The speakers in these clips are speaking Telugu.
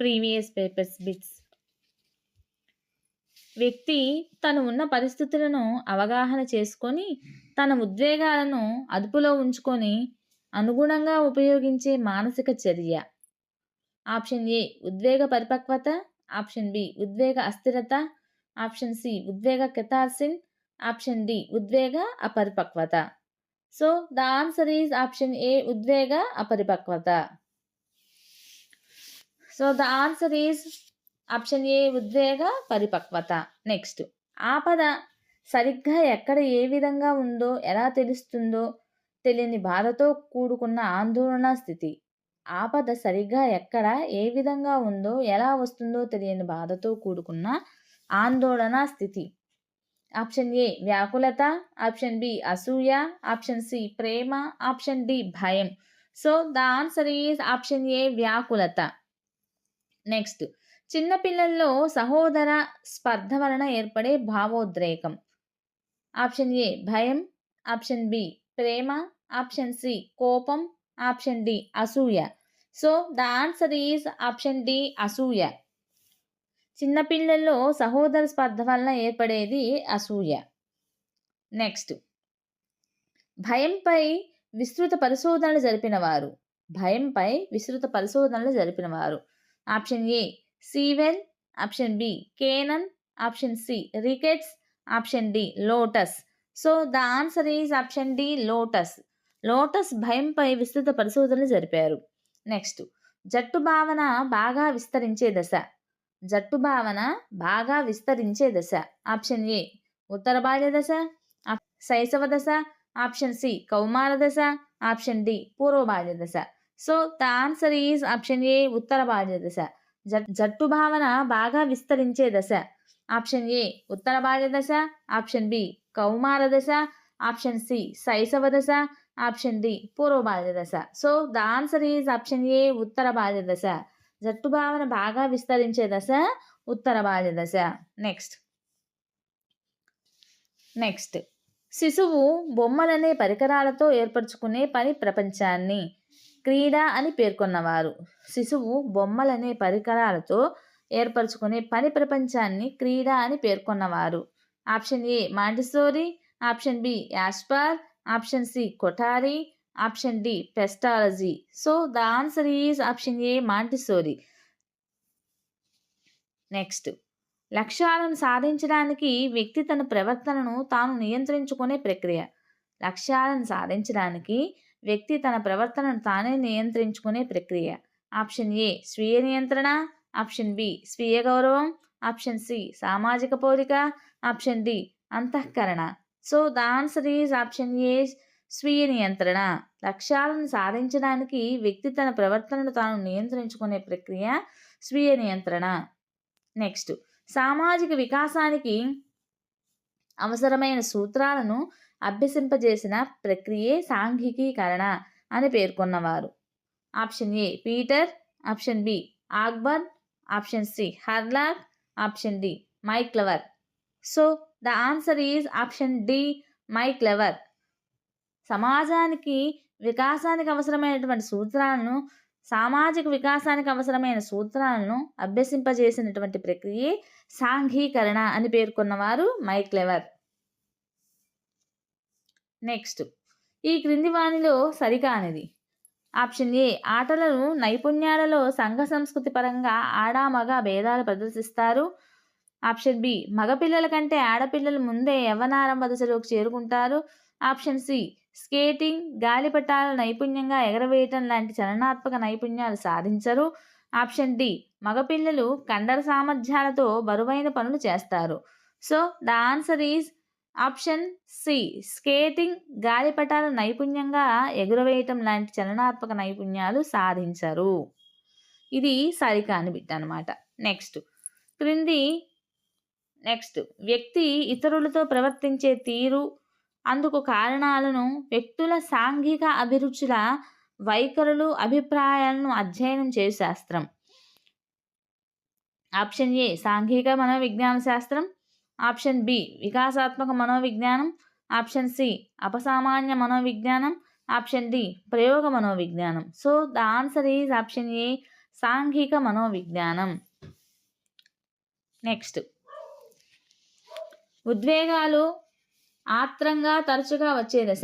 Previous papers bits. వ్యక్తి తను ఉన్న పరిస్థితులను అవగాహన చేసుకొని తన ఉద్వేగాలను అదుపులో ఉంచుకొని అనుగుణంగా ఉపయోగించే మానసిక చర్య. ఆప్షన్ ఏ ఉద్వేగ పరిపక్వత. ఆప్షన్ బి ఉద్వేగ అస్థిరత. ఆప్షన్ సి ఉద్వేగ కెథార్సిన్. ఆప్షన్ డి ఉద్వేగ అపరిపక్వత. So the answer is option A ఉద్వేగ అపరిపక్వత. So the answer is option A ఉద్వేగ పరిపక్వత. నెక్స్ట్ ఆపద సరిగ్గా ఎక్కడ ఏ విధంగా ఉందో ఎలా తెలుస్తుందో తెలియని బాధతో కూడుకున్న ఆందోళన స్థితి. ఆపద సరిగ్గా ఎక్కడ ఏ విధంగా ఉందో ఎలా వస్తుందో తెలియని బాధతో కూడుకున్న ఆందోళన స్థితి. ఆప్షన్ ఏ వ్యాకులత. ఆప్షన్ బి అసూయ. ఆప్షన్ సి ప్రేమ. ఆప్షన్ డి భయం. So the answer is option A వ్యాకులత. Next. చిన్నపిల్లల్లో సహోదర స్పర్ధ వలన ఏర్పడే భావోద్రేకం. ఆప్షన్ ఏ భయం. ఆప్షన్ బి ప్రేమ. ఆప్షన్ సి కోపం. ఆప్షన్ డి అసూయ. So the answer is option D అసూయ. చిన్నపిల్లల్లో సహోదర స్పర్ధ వలన ఏర్పడేది అసూయ. నెక్స్ట్. భయంపై విస్తృత పరిశోధనలు జరిపిన వారు భయంపై విస్తృత పరిశోధనలు జరిపిన వారు option A Sewell option B Cannon option C Ricketts option D Lotus. So the answer is option D Lotus. Lotus భయంపై విస్తృత పరిశోధనలు జరిపారు. నెక్స్ట్ జట్టు భావన బాగా విస్తరించే దశ. జట్టు భావన బాగా విస్తరించే దశ. ఆప్షన్ ఏ ఉత్తర బాల్య దశ. ఆప్- శైశవ దశ. ఆప్షన్ సి కౌమార దశ. ఆప్షన్ డి పూర్వ బాల్య దశ. So the answer is option A ఉత్తర భారత దశ. జట్- జట్టు భావన బాగా విస్తరించే దశ. ఆప్షన్ ఏ ఉత్తర భారత దశ. ఆప్షన్ బి కౌమార దశ. ఆప్షన్ సి శైశవ దశ. ఆప్షన్ డి పూర్వ బాల్య దశ. So the answer is option A ఉత్తర బాల్య దశ. జట్టు భావన బాగా విస్తరించే దశ ఉత్తర బాల్య దశ. నెక్స్ట్. నెక్స్ట్. శిశువు బొమ్మలనే పరికరాలతో ఏర్పరచుకునే పని ప్రపంచాన్ని. క్రీడ అని పేర్కొన్నవారు. శిశువు బొమ్మలనే పరికరాలతో ఏర్పరచుకునే పని ప్రపంచాన్ని క్రీడ అని పేర్కొన్నవారు. Option A Montessori option B యాస్పార్ option C Kothari option D Pestalozzi. So the answer is option A Montessori. Next. లక్ష్యాలను సాధించడానికి వ్యక్తి తన ప్రవర్తనను తాను నియంత్రించుకునే ప్రక్రియ. లక్ష్యాలను సాధించడానికి వ్యక్తి తన ప్రవర్తనను తానే నియంత్రించుకునే ప్రక్రియ. ఆప్షన్ ఏ స్వీయ నియంత్రణ. ఆప్షన్ బి స్వీయ గౌరవం. ఆప్షన్ సి సామాజిక పోలిక. ఆప్షన్ డి అంతఃకరణ. So the answer is option A స్వీయ నియంత్రణ. లక్ష్యాలను సాధించడానికి వ్యక్తి తన ప్రవర్తనను తాను నియంత్రించుకునే ప్రక్రియ స్వీయ నియంత్రణ. నెక్స్ట్ సామాజిక వికాసానికి అవసరమైన సూత్రాలను అభ్యసింపజేసిన ప్రక్రియే సాంఘికీకరణ అని పేర్కొన్నవారు. Option A Peter option B ఆక్బర్ option C Hurlock option D MacIver so the answer is option D MacIver సమాజానికి వికాసానికి అవసరమైనటువంటి సూత్రాలను సామాజిక వికాసానికి అవసరమైన సూత్రాలను అభ్యసింపజేసినటువంటి ప్రక్రియే సాంఘీకరణ అని పేర్కొన్నవారు మైక్లెవర్ నెక్స్ట్. ఈ క్రింది వాణిలో సరికానిది. ఆప్షన్ ఏ ఆటలను నైపుణ్యాలలో సంఘ సంస్కృతి పరంగా ఆడా మగ భేదాలు ప్రదర్శిస్తారు. ఆప్షన్ బి మగపిల్లల కంటే ఆడపిల్లలు ముందే యవ్వనారంభ దశలోకి చేరుకుంటారు. ఆప్షన్ సి స్కేటింగ్ గాలిపటాల నైపుణ్యంగా ఎగరవేయటం లాంటి చలనాత్మక నైపుణ్యాలు సాధించరు. ఆప్షన్ డి మగపిల్లలు కండర సామర్థ్యాలతో బరువైన పనులు చేస్తారు. So the answer is option C skating గాలిపటాల నైపుణ్యంగా ఎగురవేయటం లాంటి చలనాత్మక నైపుణ్యాలు సాధించరు. ఇది సరికాని బిడ్డ అనమాట నెక్స్ట్ క్రింది నెక్స్ట్ వ్యక్తి ఇతరులతో ప్రవర్తించే తీరు అందుకు కారణాలను వ్యక్తుల సాంఘిక అభిరుచుల వైఖరులు అభిప్రాయాలను అధ్యయనం చేసే శాస్త్రం ఆప్షన్ ఏ సాంఘిక మనోవిజ్ఞాన శాస్త్రం. ఆప్షన్ బి వికాసాత్మక మనోవిజ్ఞానం. ఆప్షన్ సి అపసామాన్య మనోవిజ్ఞానం. ఆప్షన్ డి ప్రయోగ మనోవిజ్ఞానం. So the answer is option A సాంఘిక మనోవిజ్ఞానం. నెక్స్ట్. ఉద్వేగాలు ఆత్రంగా తరచుగా వచ్చే దశ.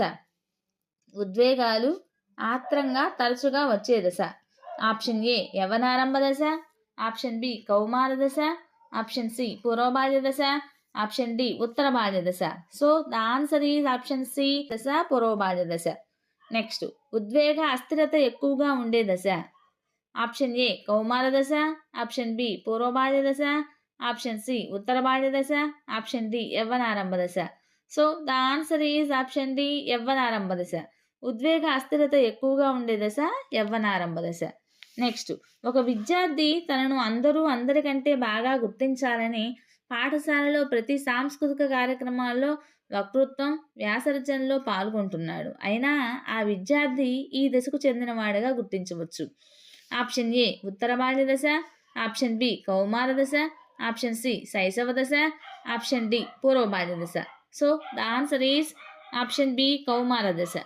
ఉద్వేగాలు ఆత్రంగా తరచుగా వచ్చే దశ. ఆప్షన్ ఏ యవనారంభ దశ. ఆప్షన్ బి కౌమార దశ. ఆప్షన్ సి పూర్వబాల్య దశ. ఆప్షన్ డి ఉత్తర బాల్య దశ so the answer is option C దశ పూర్వబాల్య దశ నెక్స్ట్ ఉద్వేగ అస్థిరత ఎక్కువగా ఉండే దశ ఆప్షన్ ఏ కౌమార దశ ఆప్షన్ బి పూర్వబాల్య దశ ఆప్షన్ సి ఉత్తర బాల్య దశ ఆప్షన్ డి యవ్వనారంభ దశ so the answer is option D యవ్వనారంభ దశ ఉద్వేగ అస్థిరత ఎక్కువగా ఉండే దశ యవ్వనారంభ దశ నెక్స్ట్ ఒక విద్యార్థి తనను అందరూ అందరికంటే బాగా గుర్తించాలని పాఠశాలలో ప్రతి సాంస్కృతిక కార్యక్రమాల్లో వక్తృత్వం వ్యాసరచనలో పాల్గొంటున్నాడు. అయినా ఆ విద్యార్థి ఈ దశకు చెందినవాడుగా గుర్తించవచ్చు. ఆప్షన్ ఏ ఉత్తర బాల్య దశ. ఆప్షన్ బి కౌమార దశ. ఆప్షన్ సి శైశవ దశ. ఆప్షన్ డి పూర్వ బాల్య దశ. So the answer is option B కౌమార దశ.